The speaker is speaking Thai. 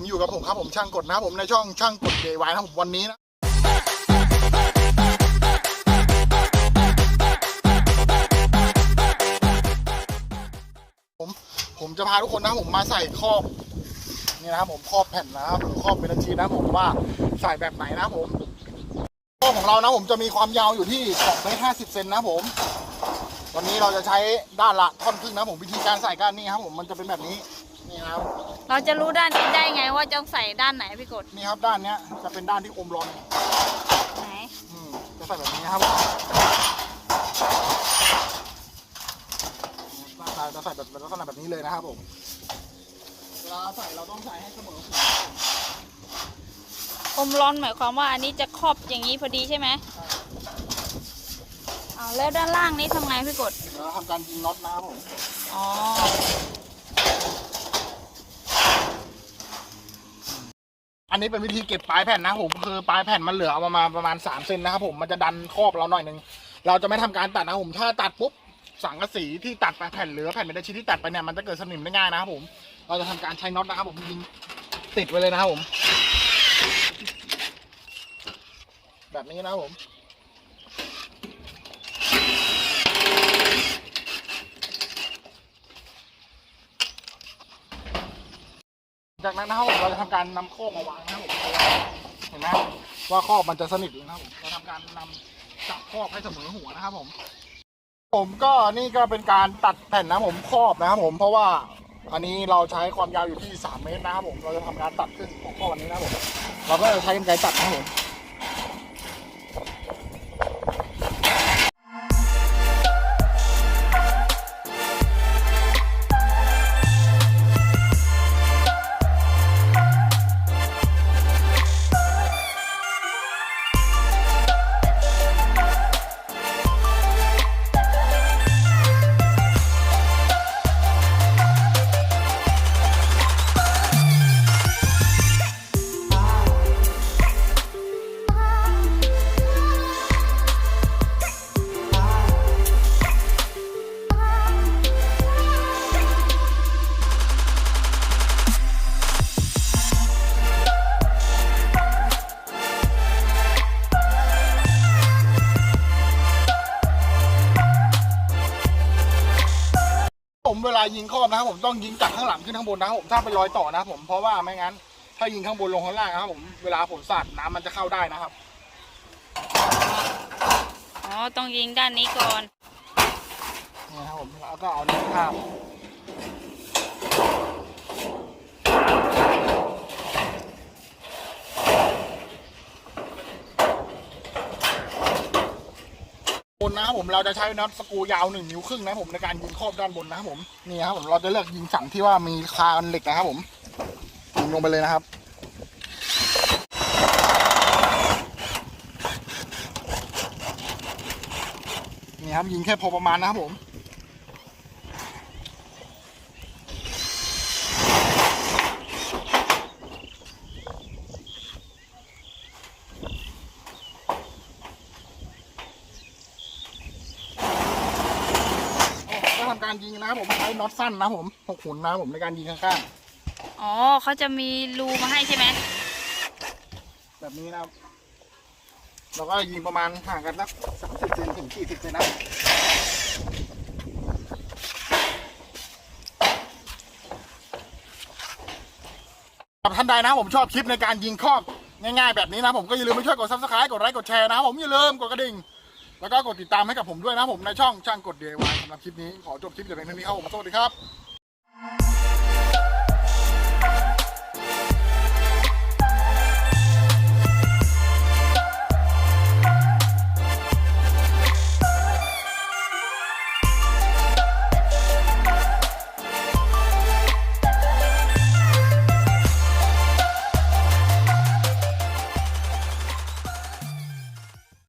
ผมอยู่กับผมครับผมช่างกดนะผมในช่องช่างกดเดวายนะผมวันนี้นะผมผมจะพาทุกคนนะผมมาใส่ครอบนี่นะครับผมครอบแผ่นนะครับครอบเป็นชีนะผมว่าใส่แบบไหนนะผมครอบของเรานะผมจะมีความยาวอยู่ที่2เมตร50เซนนะผมวันนี้เราจะใช้ด้านละท่อนครึ่งนะผมวิธีการใส่ก้านนี่ครับผมมันจะเป็นแบบนี้ นี่นะครับ เราจะรู้ด้านนี้ได้ไงว่าจะใส่ด้านไหนพี่กดนี่ครับด้านเนี้ยจะเป็นด้านที่อมร้อนไหนอืมจะใส่แบบนี้นะครับผมหน้าตาจะใส่แบบลักษณะแบบนี้เลยนะครับผมเวลาใส่เราต้องใส่ให้เสมอหัวอมร้อนหมายความว่าอันนี้จะครอบอย่างนี้พอดีใช่ไหมอ้าวแล้วด้านล่างนี้ทำไงพี่กด แล้วทำการยิงน็อตนะครับผม อ๋อ อันนี้เป็นวิธีเก็บปลายแผ่นนะผมคือปลายแผ่นมันเหลือเอามาประมาณสามเซนนะครับผมมันจะดันครอบเราหน่อยหนึ่งเราจะไม่ทำการตัดนะผมถ้าตัดปุ๊บสังกะสีที่ตัดไปแผ่นเหลือแผ่นเมทัลชีทที่ตัดไปเนี่ยมันจะเกิดสนิมได้ง่ายนะครับผมเราจะทำการใช้น็อตนะครับผมยิงติดไว้เลยนะครับผม แบบนี้นะครับผม จากนั้นนะครับผมเราจะทำการนำข้อบมาวางนะครับผมเห็นไหมว่าข้อบมันจะสนิทหรือนะครับผมเราทำการนำจับข้อบให้เสมอหัวนะครับผม ผมก็นี่ก็เป็นการตัดแผ่นนะครับผมครอบนะครับผมเพราะว่าอันนี้เราใช้ความยาวอยู่ที่ 3 เมตรนะครับผมเราจะทำการตัดขึ้นของข้อวันนี้นะครับผมเราก็จะใช้กรรไกรตัดนะครับผม เวลายิงครอบนะครับผมต้องยิงจากข้างหลังขึ้นข้างบนนะครับผมถ้าเป็นรอยต่อนะครับผมเพราะว่าไม่งั้น ถ้ายิงข้างบนลงข้างล่างนะครับผมเวลาผมสาดน้ำมันจะเข้าได้นะครับ อ๋อ ต้องยิงด้านนี้ก่อนนี่นะครับผมแล้วก็เอานิ้วข้าม นนะครับผมเราจะใช้น็อตสกูยาวหนึ่งนิ้วครึ่งนะครับผมในการยิงครอบด้านบนนะครับผมนี่ครับผมเราจะเลือกยิงสันที่ว่ามีคานเหล็กนะครับผมยิงลงไปเลยนะครับนี่ครับยิงแค่พอประมาณนะครับผม ก็ทำการยิงนะครับผมใช้น็อตสั้นนะครับผมหกหุ่นนะครับผมในการยิงข้างอ๋อเขาจะมีรูมาให้ใช่ไหมๆแบบนี้นะครับเราก็ยิงประมาณห่างกันสักสามสิบเซนถึงสี่สิบเซนนะสำหรับท่านใดนะครับผมชอบคลิปในการยิงครอบง่ายๆแบบนี้นะผมก็อย่าลืมไปช่วยกดซับสไครต์กดไลค์กดแชร์นะครับผมอย่าลืมกดกระดิ่ง แล้วก็กดติดตามให้กับผมด้วยนะผมในช่องช่างกด DIY สำหรับคลิปนี้ขอจบคลิปแต่เพียงเท่านี้ครับผมสวัสดีครับ